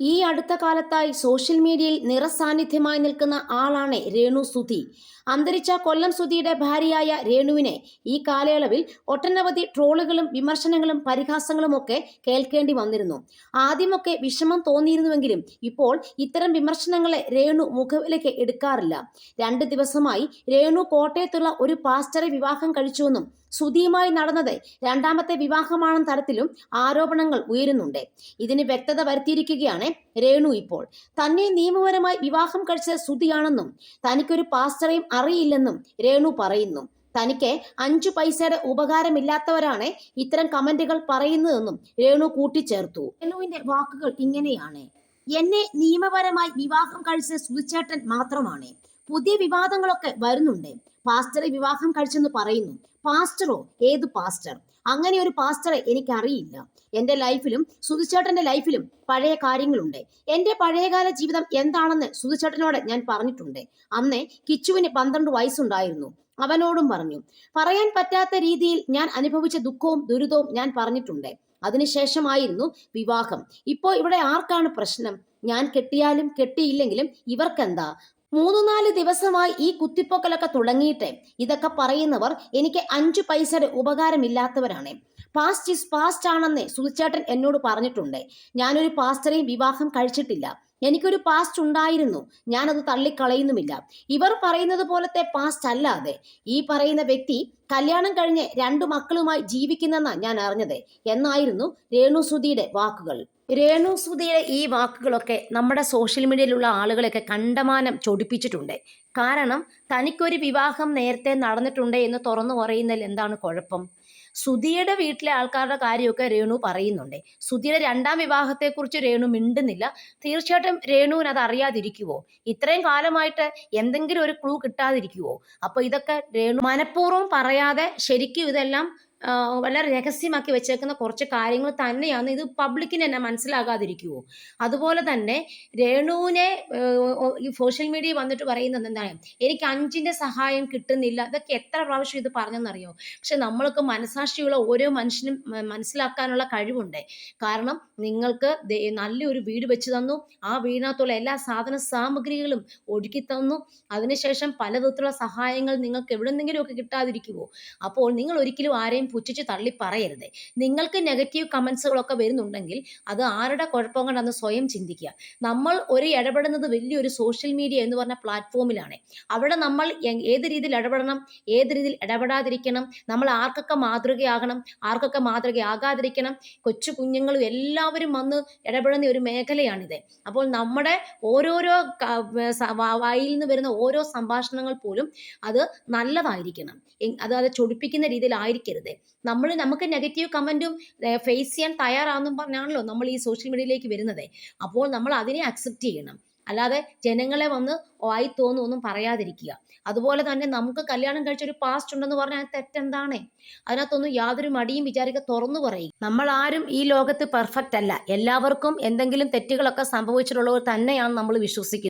ഈ അടുത്ത കാലത്തായി സോഷ്യൽ മീഡിയയിൽ നിറസാന്നിധ്യമായി നിൽക്കുന്ന ആളാണ് രേണു സുധി. അന്തരിച്ച കൊല്ലം സുധിയുടെ ഭാര്യയായ രേണുവിനെ ഈ കാലയളവിൽ ഒട്ടനവധി ട്രോളുകളും വിമർശനങ്ങളും പരിഹാസങ്ങളും ഒക്കെ കേൾക്കേണ്ടി വന്നിരുന്നു. ആദ്യമൊക്കെ വിഷമം തോന്നിയിരുന്നുവെങ്കിലും ഇപ്പോൾ ഇത്തരം വിമർശനങ്ങളെ രേണു മുഖവിലേക്ക് എടുക്കാറില്ല. രണ്ട് ദിവസമായി രേണു കോട്ടയത്തുള്ള ഒരു പാസ്റ്ററെ വിവാഹം കഴിച്ചുവെന്നും സുധിയുമായി നടന്നത് രണ്ടാമത്തെ വിവാഹമാണെന്ന തരത്തിലും ആരോപണങ്ങൾ ഉയരുന്നുണ്ട്. ഇതിന് വ്യക്തത വരുത്തിയിരിക്കുകയാണ് രേണു ഇപ്പോൾ. തന്നെ നിയമപരമായി വിവാഹം കഴിച്ച സുതിയാണെന്നും തനിക്കൊരു പാസ്റ്ററേയും അറിയില്ലെന്നും രേണു പറയുന്നു. തനിക്ക് അഞ്ചു പൈസയുടെ ഉപകാരമില്ലാത്തവരാണ് ഇത്തരം കമന്റുകൾ പറയുന്നതെന്നും രേണു കൂട്ടിച്ചേർത്തു. രേണുവിന്റെ വാക്കുകൾ ഇങ്ങനെയാണ്. എന്നെ നിയമപരമായി വിവാഹം കഴിച്ച സുധിച്ചേട്ടൻ മാത്രമാണ്. പുതിയ വിവാദങ്ങളൊക്കെ വരുന്നുണ്ട്. പാസ്റ്ററെ വിവാഹം കഴിച്ചെന്ന് പറയുന്നു. പാസ്റ്ററോ? ഏത് പാസ്റ്റർ? അങ്ങനെ ഒരു പാസ്റ്ററെ എനിക്കറിയില്ല. എന്റെ ലൈഫിലും സുധിച്ചേട്ടന്റെ ലൈഫിലും പഴയ കാര്യങ്ങളുണ്ട്. എന്റെ പഴയകാല ജീവിതം എന്താണെന്ന് സുധിച്ചേട്ടനോട് ഞാൻ പറഞ്ഞിട്ടുണ്ട്. അന്ന് കിച്ചുവിന് പന്ത്രണ്ട് വയസ്സുണ്ടായിരുന്നു. അവനോടും പറഞ്ഞു പറയാൻ പറ്റാത്ത രീതിയിൽ ഞാൻ അനുഭവിച്ച ദുഃഖവും ദുരിതവും ഞാൻ പറഞ്ഞിട്ടുണ്ട്. അതിനുശേഷമായിരുന്നു വിവാഹം. ഇപ്പോൾ ഇവിടെ ആർക്കാണ് പ്രശ്നം? ഞാൻ കെട്ടിയാലും കെട്ടിയില്ലെങ്കിലും ഇവർക്കെന്താ? മൂന്ന് നാല് ദിവസമായി ഈ കുത്തിപ്പൊക്കലൊക്കെ തുടങ്ങിയിട്ട്. ഇതൊക്കെ പറയുന്നവർ എനിക്ക് അഞ്ചു പൈസയുടെ ഉപകാരമില്ലാത്തവരാണ്. പാസ്റ്റ് ഇസ് പാസ്റ്റ് ആണെന്ന് സുധിച്ചേട്ടൻ എന്നോട് പറഞ്ഞിട്ടുണ്ട്. ഞാനൊരു പാസ്റ്ററെയും വിവാഹം കഴിച്ചിട്ടില്ല. എനിക്കൊരു പാസ്റ്റ് ഉണ്ടായിരുന്നു. ഞാനത് തള്ളിക്കളയുന്നുമില്ല. ഇവർ പറയുന്നത് പോലത്തെ പാസ്റ്റ് അല്ലാതെ ഈ പറയുന്ന വ്യക്തി കല്യാണം കഴിഞ്ഞ് രണ്ടു മക്കളുമായി ജീവിക്കുന്നെന്നാ ഞാൻ അറിഞ്ഞത്. എന്നായിരുന്നു രേണുസുതിയുടെ വാക്കുകൾ. രേണുസുതിയുടെ ഈ വാക്കുകളൊക്കെ നമ്മുടെ സോഷ്യൽ മീഡിയയിലുള്ള ആളുകളൊക്കെ കണ്ടമാനം ചൊടിപ്പിച്ചിട്ടുണ്ട്. കാരണം തനിക്കൊരു വിവാഹം നേരത്തെ നടന്നിട്ടുണ്ട് എന്ന് തുറന്നു പറയുന്നതിൽ എന്താണ് കുഴപ്പം? സുധിയുടെ വീട്ടിലെ ആൾക്കാരുടെ കാര്യമൊക്കെ രേണു പറയുന്നുണ്ട്. സുധിയുടെ രണ്ടാം വിവാഹത്തെക്കുറിച്ച് രേണു മിണ്ടുന്നില്ല. തീർച്ചയായിട്ടും രേണുവിന് അത് അറിയാതിരിക്കുവോ? ഇത്രയും കാലമായിട്ട് എന്തെങ്കിലും ഒരു ക്ലൂ കിട്ടാതിരിക്കുവോ? അപ്പൊ ഇതൊക്കെ രേണു മനഃപൂർവം പറയാതെ ശരിക്കും ഇതെല്ലാം വളരെ രഹസ്യമാക്കി വെച്ചേക്കുന്ന കുറച്ച് കാര്യങ്ങൾ തന്നെയാണ് ഇത് പബ്ലിക്കിന് തന്നെ മനസ്സിലാകാതിരിക്കുമോ അതുപോലെ തന്നെ രേണുവിനെ ഈ സോഷ്യൽ മീഡിയ വന്നിട്ട് പറയുന്നത് എന്താണ്? എനിക്ക് അഞ്ചിന്റെ സഹായം കിട്ടുന്നില്ല. ഇതൊക്കെ എത്ര പ്രാവശ്യം ഇത് പറഞ്ഞെന്നറിയോ? പക്ഷെ നമ്മൾക്ക് മനസാക്ഷിയുള്ള ഓരോ മനുഷ്യനും മനസ്സിലാക്കാനുള്ള കഴിവുണ്ട്. കാരണം നിങ്ങൾക്ക് നല്ലൊരു വീട് വെച്ച് തന്നു. ആ വീടിനകത്തുള്ള എല്ലാ സാധന സാമഗ്രികളും ഒഴുക്കി തന്നു. അതിനുശേഷം പലതരത്തിലുള്ള സഹായങ്ങൾ നിങ്ങൾക്ക് എവിടെന്നെങ്കിലുമൊക്കെ കിട്ടാതിരിക്കുമോ അപ്പോൾ നിങ്ങൾ ഒരിക്കലും ആരെയും പുച്ഛിച്ച് തള്ളി പറയരുത്. നിങ്ങൾക്ക് നെഗറ്റീവ് കമൻസുകളൊക്കെ വരുന്നുണ്ടെങ്കിൽ അത് ആരുടെ കുഴപ്പം കൊണ്ടാണെന്ന് സ്വയം ചിന്തിക്കുക. നമ്മൾ ഒരു ഇടപെടുന്നത് വലിയൊരു സോഷ്യൽ മീഡിയ എന്ന് പറഞ്ഞ പ്ലാറ്റ്ഫോമിലാണ് അവിടെ നമ്മൾ ഏത് രീതിയിൽ ഇടപെടണം ഏത് രീതിയിൽ ഇടപെടാതിരിക്കണം നമ്മൾ ആർക്കൊക്കെ മാതൃകയാകണം ആർക്കൊക്കെ മാതൃകയാകാതിരിക്കണം കൊച്ചു കുഞ്ഞുങ്ങളും എല്ലാവരും വന്ന് ഇടപെടുന്ന ഒരു മേഖലയാണിത്. അപ്പോൾ നമ്മുടെ ഓരോരോ വായിൽ നിന്ന് വരുന്ന ഓരോ സംഭാഷണങ്ങൾ പോലും അത് നല്ലതായിരിക്കണം. അത് അത് ചൊടിപ്പിക്കുന്ന രീതിയിലായിരിക്കരുത് നമ്മൾ നമുക്ക് നെഗറ്റീവ് കമന്റും ഫേസ് ചെയ്യാൻ തയ്യാറാണെന്നും പറഞ്ഞാണല്ലോ നമ്മൾ ഈ സോഷ്യൽ മീഡിയയിലേക്ക് വരുന്നത്. അപ്പോൾ നമ്മൾ അതിനെ അക്സെപ്റ്റ് ചെയ്യണം. അല്ലാതെ ജനങ്ങളെ വന്ന് ആയി തോന്നും ഒന്നും പറയാതിരിക്കുക. അതുപോലെ തന്നെ നമുക്ക് കല്യാണം കഴിച്ച ഒരു പാസ്റ്റ് ഉണ്ടെന്ന് പറഞ്ഞാൽ തെറ്റെന്താണ്? അതിനകത്തൊന്നും യാതൊരു മടിയും വിചാരിക്കുക തുറന്നു പറയും നമ്മൾ ആരും ഈ ലോകത്ത് പെർഫെക്റ്റ് അല്ല. എല്ലാവർക്കും എന്തെങ്കിലും തെറ്റുകളൊക്കെ സംഭവിച്ചിട്ടുള്ളവർ തന്നെയാണ് നമ്മൾ വിശ്വസിക്കുന്നത്